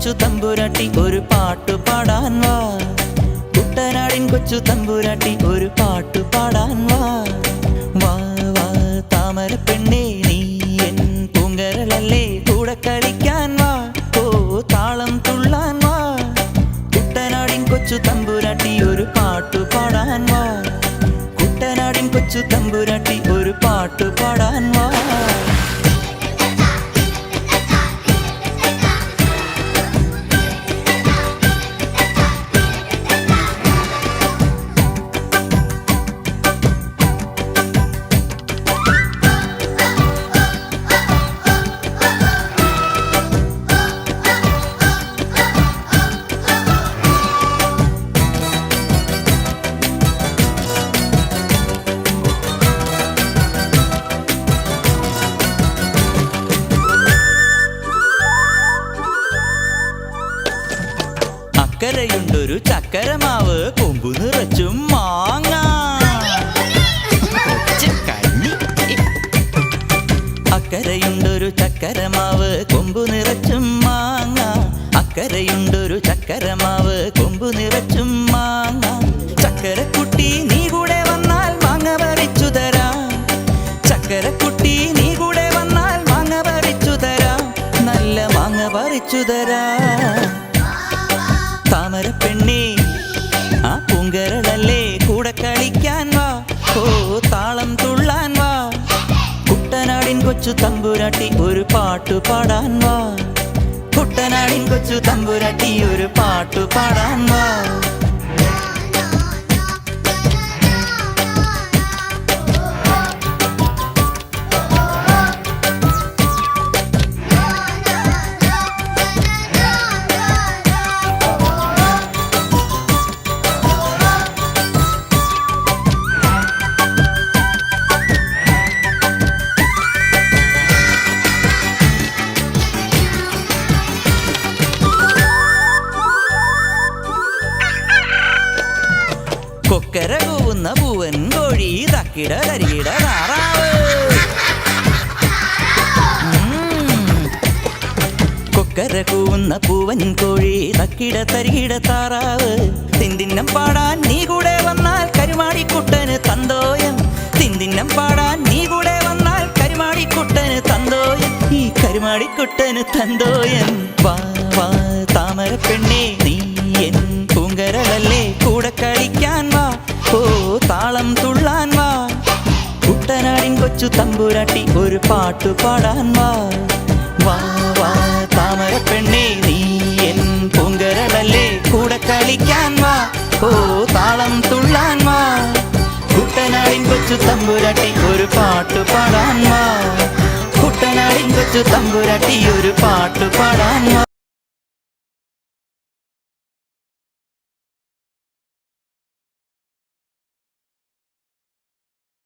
കൊച്ചു തമ്പുരാട്ടി ഒരു പാട്ടു പാടാൻ വാ. കുട്ടനാടിൻ കൊച്ചു തമ്പുരാട്ടി ഒരു പാട്ടു പാടാൻ വാ. വാ വാ താമര പെണ്ണെ അക്കരയുണ്ടൊരു ചക്കരമാവ് കൊമ്പു നിറച്ചും മാങ്ങ. അക്കരയുണ്ടൊരു ചക്കരമാവ് കൊമ്പു നിറച്ചും മാങ്ങ. അക്കരയുണ്ടൊരു ചക്കരമാവ് കൊമ്പു നിറച്ചും മാങ്ങ. ചക്കരക്കുട്ടി നീ കൂടെ വന്നാൽ മാങ്ങ പറിച്ചു തരാം. ചക്കരക്കുട്ടി നീ കൂടെ വന്നാൽ മാങ്ങ പറിച്ചു തരാം. നല്ല മാങ്ങ പറിച്ചു തരാം. കുട്ടനാടിൻ കൊച്ചു തമ്പുരാട്ടി ഒരു പാട്ടു പാടാൻ വാ. കുട്ടനാടിൻ കൊച്ചു തമ്പുരാട്ടി ഒരു പാട്ടു പാടാൻ വാ. കൊക്കര കൂവുന്ന പൂവൻ കോഴി തക്കിട കരികിട താറാവ്. കൊക്കര കൂവുന്ന പൂവൻ കോഴി തക്കിട തരികിട താറാവ്. തിന്തിന്നം പാടാൻ നീ കൂടെ വന്നാൽ കരുമാടിക്കുട്ടന് തന്തോയം. തിന്തിന്നം പാടാൻ നീ കൂടെ വന്നാൽ കരുമാടിക്കുട്ടന് തന്തോയം. ഈ കരുമാടിക്കുട്ടന് തന്തോയം. വാ വാ താമര പെണ്ണേ നീ എൻ കൊച്ചു തമ്പുരാട്ടി ഒരു പാട്ടു പാടാൻ വാ വാ വാ താമര പെണ്ണേ നീ എൻ പൂങ്കരളല്ലേ കൂടെ കളിക്കാൻ വാ ഓ താളം തുള്ളാൻ വാ കുട്ടനാടിൻ കൊച്ചു തമ്പുരാട്ടി ഒരു പാട്ടു പാടാൻ വാ കുട്ടനാടിൻ കൊച്ചു തമ്പുരാട്ടി ഒരു പാട്ടു പാടാൻ വാ